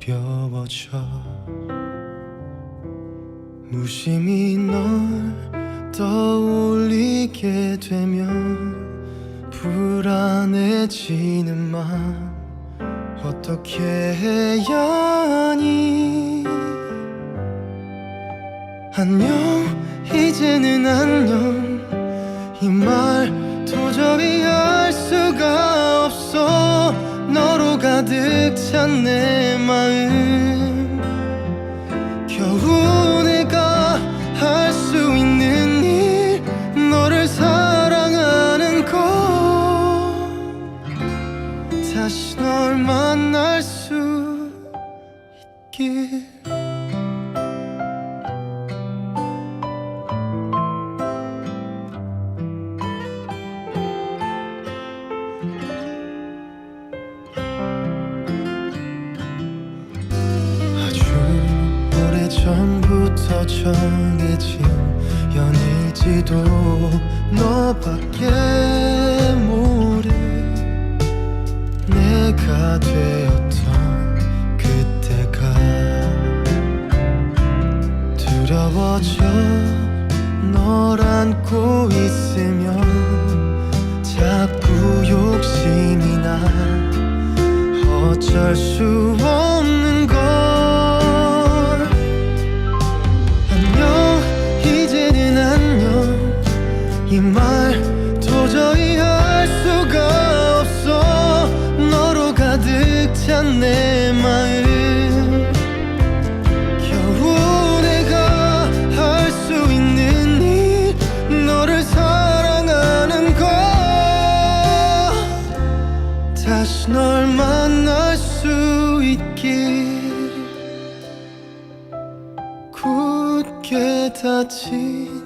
려워져. 무심히 널 떠올리게 되면 불안해지는 맘 어떻게 해야 하니? 안녕 이제는 안녕. 이 말 도저히 할 수가 가득 찬 내 마음. 겨우 내가 할 수 있는 일 너를 사랑하는 것 다시 널 만날 수 있길 전부터 정해진 연일지도 너밖에 모를 내가 되었던 그때가 두려워져 널 안고 있으면 자꾸 욕심이 나 어쩔 수 없는 가득 찬내 마음 겨우 내가 할 수 있는 일 너를 사랑하는 것 다시 널 만날 수 있길 굳게 닫힌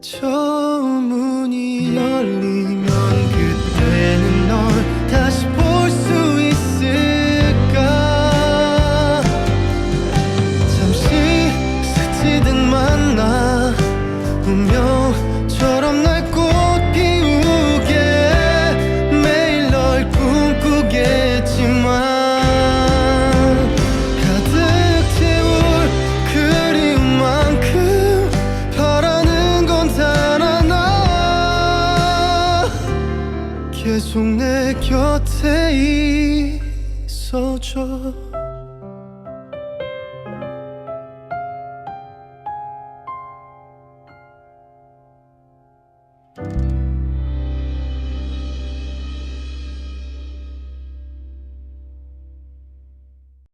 저 문이 열리면 그때는 계속 내 곁에 있어줘